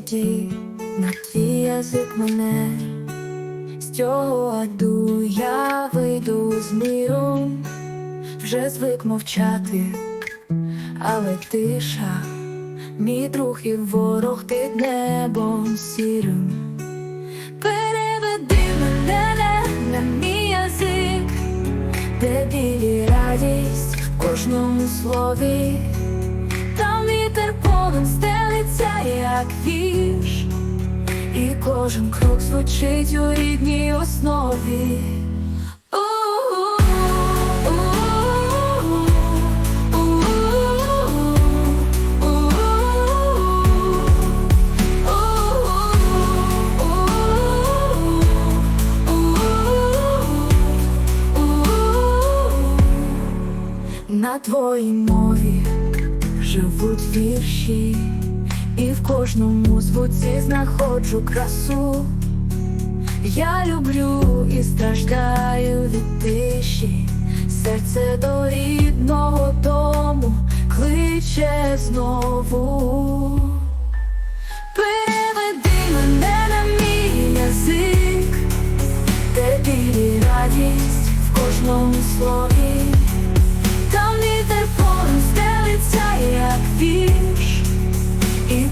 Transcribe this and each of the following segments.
тоді на твій язик мене, з цього аду я вийду з миру, вже звик мовчати, але тиша, мій друг і ворог під небом сірим. Переведи мене на мій язик, де білі радість в кожному слові, там вітер полем стелиться, як вірш, і кожен крок звучить у рідній основі. На твоїй мові живуть вірші, і в кожному звуці знаходжу красу. Я люблю і страждаю від тиші, серце до рідного дому кличе знову.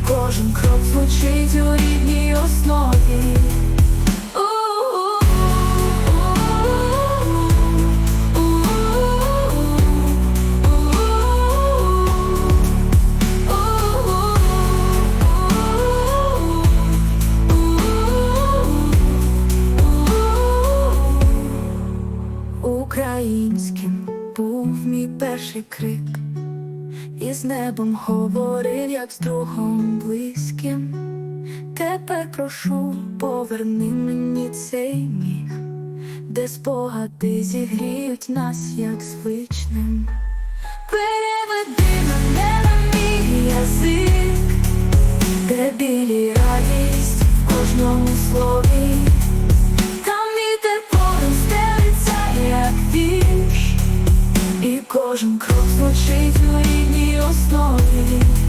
Кожен крок звучить у рідній основі. Українським був мій перший крик, і з небом говорив, як з другом близьким. Тепер прошу, поверни мені цей міг, де спогади зігріють нас, як звичним. Переведи мене на мій язик, де білі радість в кожному слові, там і пору стелиться, як віч, і кожен крок звучить основі.